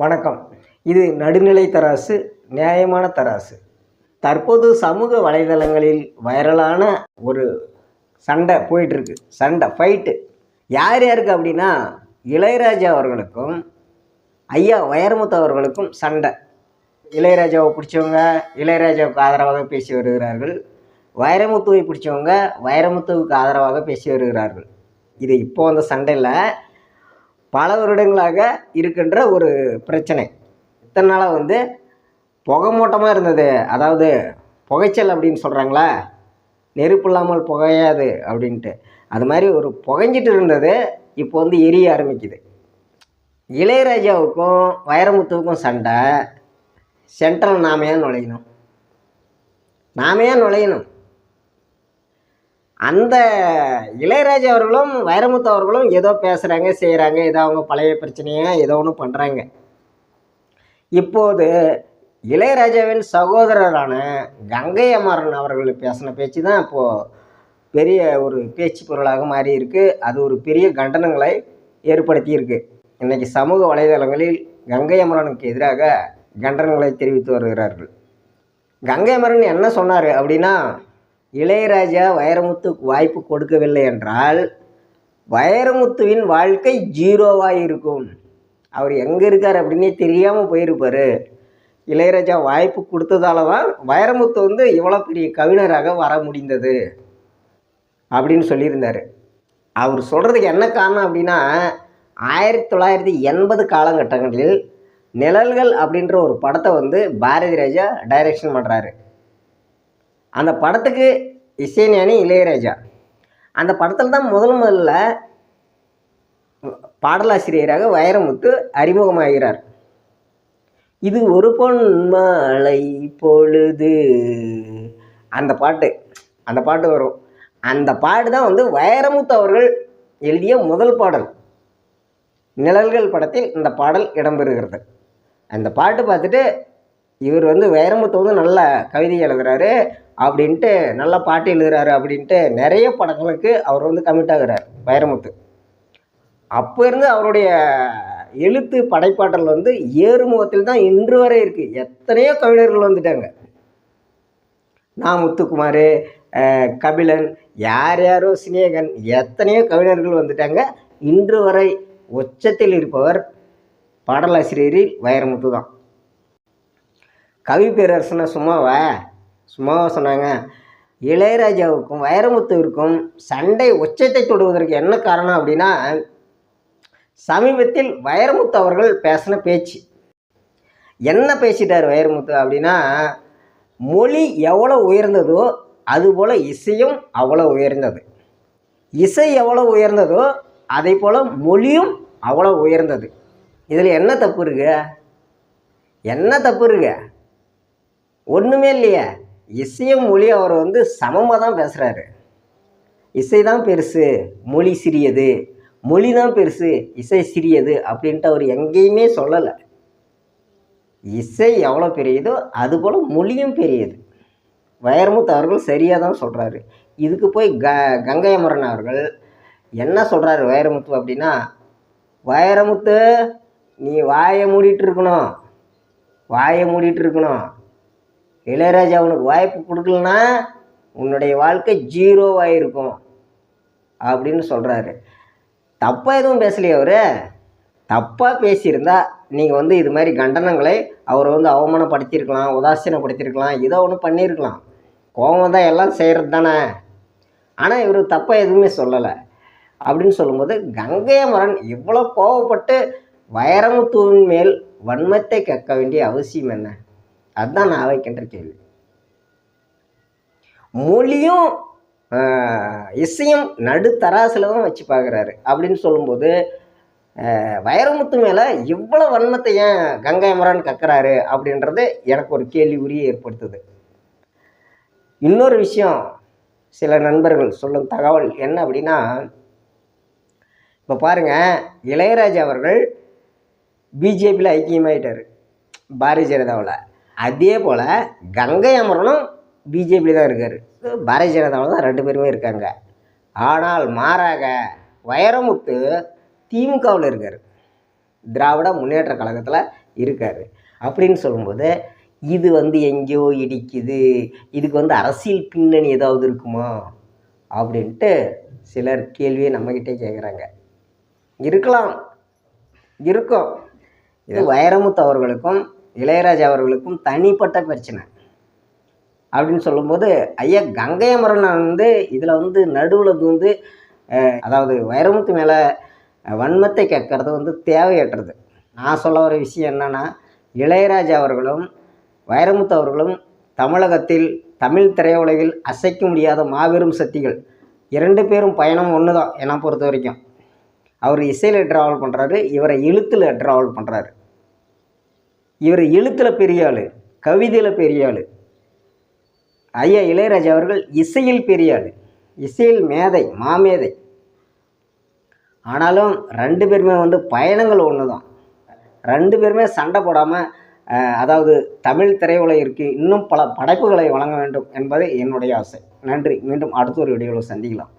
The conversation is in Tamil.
வணக்கம். இது நடுநிலை தராசு நியாயமான தராசு. தற்போது சமூக வலைதளங்களில் வைரலான ஒரு சண்டை போயிட்டுருக்கு. சண்டை ஃபைட்டு யார் யாருக்கு அப்படின்னா இளையராஜா அவர்களுக்கும் ஐயா வைரமுத்து அவர்களுக்கும் சண்டை. இளையராஜாவை பிடிச்சவங்க இளையராஜாவுக்கு ஆதரவாக பேசி வருகிறார்கள். வைரமுத்துவை பிடிச்சவங்க வைரமுத்துவுக்கு ஆதரவாக பேசி வருகிறார்கள். இது இப்போ வந்த சண்டையில் பல வருடங்களாக இருக்கின்ற ஒரு பிரச்சனை. இத்தனை நாளாக வந்து புகை மூட்டமாக இருந்தது. அதாவது புகைச்சல் அப்படின்னு சொல்கிறாங்களா நெருப்பு இல்லாமல் புகையாது அப்படின்ட்டு. அது மாதிரி ஒரு புகைஞ்சிட்டு இருந்தது. இப்போ வந்து எரிய ஆரம்பிக்குது. இளையராஜாவுக்கும் வைரமுத்துவுக்கும் சண்டை. சென்ட்ரல் நாமையாக நுழையணும். நாமையாக நுழையணும். அந்த இளையராஜா அவர்களும் வைரமுத்து அவர்களும் ஏதோ பேசுகிறாங்க செய்கிறாங்க ஏதோ அவங்க பழைய பிரச்சனையாக ஏதோ ஒன்று பண்ணுறாங்க இப்போது இளையராஜாவின் சகோதரரான கங்கை அமரன் அவர்கள் பேசின பேச்சு தான் இப்போது பெரிய ஒரு பேச்சு பொருளாக மாறி இருக்குது அது ஒரு பெரிய கண்டனங்களை ஏற்படுத்தியிருக்கு. இன்றைக்கி சமூக வலைதளங்களில் கங்கை அமரனுக்கு எதிராக கண்டனங்களை தெரிவித்து வருகிறார்கள். கங்கை அமரன் என்ன சொன்னார் அப்படின்னா இளையராஜா வைரமுத்துக்கு வாய்ப்பு கொடுக்கவில்லை என்றால் வைரமுத்துவின் வாழ்க்கை ஜீரோவாக இருக்கும். அவர் எங்கே இருக்கார் அப்படின்னே தெரியாமல் போயிருப்பார். இளையராஜா வாய்ப்பு கொடுத்ததால தான் வைரமுத்து வந்து இவ்வளோ பெரிய கவிஞராக வர முடிந்தது அப்படின்னு சொல்லியிருந்தார். அவர் சொல்கிறதுக்கு என்ன காரணம் அப்படின்னா ஆயிரத்தி தொள்ளாயிரத்தி எண்பது காலகட்டங்களில் நிழல்கள் அப்படின்ற ஒரு படத்தை வந்து பாரதி ராஜா டைரக்ஷன் பண்ணுறாரு அந்த படத்துக்கு இசைஞானி இளையராஜா. அந்த படத்தில் தான் முதல் முதல்ல பாடலாசிரியராக வைரமுத்து அறிமுகமாகிறார். இது ஒரு பொன் மாலை பொழுது. அந்த பாட்டு அந்த பாட்டு வரும். அந்த பாட்டு தான் வந்து வைரமுத்து அவர்கள் எழுதிய முதல் பாடல். நிழல்கள் படத்தில் இந்த பாடல் இடம்பெறுகிறது. அந்த பாட்டு பார்த்துட்டு இவர் வந்து வைரமுத்து வந்து நல்ல கவிதை எழுதுகிறாரு அப்படின்ட்டு நல்ல பாட்டு எழுதுறாரு அப்படின்ட்டு நிறைய படங்களுக்கு அவர் வந்து கமிட் ஆகிறார் வைரமுத்து. அப்போ இருந்து அவருடைய எழுத்து படைப்பாற்றல் வந்து ஏறுமுகத்தில் தான் இன்று வரை இருக்குது எத்தனையோ கவிஞர்கள் வந்துட்டாங்க. நான் முத்துக்குமார் கபிலன் யார் யாரோ சினேகன் எத்தனையோ கவிஞர்கள் வந்துட்டாங்க. இன்று வரை உச்சத்தில் இருப்பவர் பாடலாசிரியரில் வைரமுத்து தான். கவி பேரரசனை சும்மாவா? சும்மா சொன்னாங்க. இளையராஜாவுக்கும் வைரமுத்துவிற்கும் சண்டை உச்சத்தை தொடுவதற்கு என்ன காரணம் அப்படின்னா சமீபத்தில் வைரமுத்து அவர்கள் பேசின பேச்சு. என்ன பேசிட்டார் வைரமுத்து அப்படின்னா மொழி எவ்வளோ உயர்ந்ததோ அதுபோல் இசையும் அவ்வளோ உயர்ந்தது. இசை எவ்வளோ உயர்ந்ததோ அதே போல் மொழியும் அவ்வளோ உயர்ந்தது. இதில் என்ன தப்பு இருக்கு? என்ன தப்பு இருக்கு? ஒன்றுமே இல்லையே. இசையும் மொழி அவர் வந்து சமமாக தான் பேசுகிறாரு இசை தான் பெருசு மொழி சிறியது. மொழி தான் பெருசு இசை சிறியது அப்படின்ட்டு அவர் எங்கேயுமே சொல்லலை. இசை எவ்வளோ பெரியதோ அதுபோல் மொழியும் பெரியது. வைரமுத்து அவர்கள் சரியாக தான் சொல்கிறாரு இதுக்கு போய் க கங்கை அமரன் அவர்கள் என்ன சொல்கிறாரு வைரமுத்து அப்படின்னா வைரமுத்து நீ வாயை மூடிட்டு இருக்கணும். வாயை மூடிட்டு இருக்கணும். இளையராஜா உனக்கு வாய்ப்பு கொடுக்கலனா உன்னுடைய வாழ்க்கை ஜீரோவாக இருக்கும் அப்படின்னு சொல்கிறாரு தப்பாக எதுவும் பேசலையே அவர்? தப்பாக பேசியிருந்தா நீங்கள் வந்து இது மாதிரி கண்டனங்களை அவரை வந்து அவமானப்படுத்தியிருக்கலாம் உதாசீனப்படுத்தியிருக்கலாம் ஏதோ ஒன்று பண்ணியிருக்கலாம். கோபம் தான் எல்லாம் செய்கிறது தானே. ஆனால் இவர் தப்பாக எதுவுமே சொல்லலை. அப்படின்னு சொல்லும்போது கங்கையமரன் இவ்வளோ கோவப்பட்டு வைரமுத்துவின் மேல் வன்மத்தை கேட்க வேண்டிய அவசியம் என்ன? அதுதான் நான் வைக்கின்ற கேள்வி. மொழியும் இசையும் நடுத்தராசில் தான் வச்சு பார்க்குறாரு அப்படின்னு சொல்லும்போது வைரமுத்து மேலே இவ்வளோ வன்மத்தை ஏன் கங்கை அமரன் கக்குறாரு அப்படின்றது எனக்கு ஒரு கேள்வி உரிய ஏற்படுத்துது. இன்னொரு விஷயம் சில நண்பர்கள் சொல்லும் தகவல் என்ன அப்படின்னா இப்போ பாருங்கள் இளையராஜா அவர்கள் பிஜேபியில் ஐக்கியமாயிட்டார். பாரதிய ஜனதாவில். அதே போல் கங்கை அமரனும் பிஜேபியில் தான் இருக்கார். பாரதிய ஜனதாவில் தான் ரெண்டு பேருமே இருக்காங்க. ஆனால் மாறாக வைரமுத்து திமுகவில் இருக்கார். திராவிட முன்னேற்ற கழகத்தில் இருக்கார். அப்படின்னு சொல்லும்போது இது வந்து எங்கேயோ இடிக்குது. இதுக்கு வந்து அரசியல் பின்னணி ஏதாவது இருக்குமா? அப்படின்ட்டு சிலர் கேள்வியை நம்மக்கிட்டே கேட்குறாங்க இருக்கலாம். இருக்கும். இது வைரமுத்து அவர்களுக்கும் இளையராஜா அவர்களுக்கும் தனிப்பட்ட பிரச்சனை. அப்படின்னு சொல்லும்போது ஐயா கங்கை அமரன் வந்து இதில் வந்து நடுவில் வந்து அதாவது வைரமுத்து மேலே வன்மத்தை கேட்கறது வந்து தேவையற்றது. நான் சொல்ல வர விஷயம் என்னென்னா இளையராஜா அவர்களும் வைரமுத்து அவர்களும் தமிழகத்தில் தமிழ் திரையுலகில் அசைக்க முடியாத மாபெரும் சக்திகள். இரண்டு பேரும் பயணம் ஒன்று தான் என்னை பொறுத்த வரைக்கும். அவர் இசையில் ட்ராவல் பண்ணுறாரு இவரை எழுத்தில் ட்ராவல் பண்ணுறாரு இவர் எழுத்தில் பெரிய ஆள் கவிதையில் பெரிய ஆள். ஐயா இளையராஜா அவர்கள் இசையில் பெரிய ஆள். இசையில் மேதை மாமேதை. ஆனாலும் ரெண்டு பேருமே வந்து பயணங்கள் ஒன்று தான் ரெண்டு பேருமே சண்டை போடாமல் அதாவது தமிழ் திரையுலகிற்கு இன்னும் பல படைப்புகளை வழங்க வேண்டும் என்பது என்னுடைய ஆசை. நன்றி. மீண்டும் அடுத்த ஒரு வீடியோவில் சந்திக்கலாம்.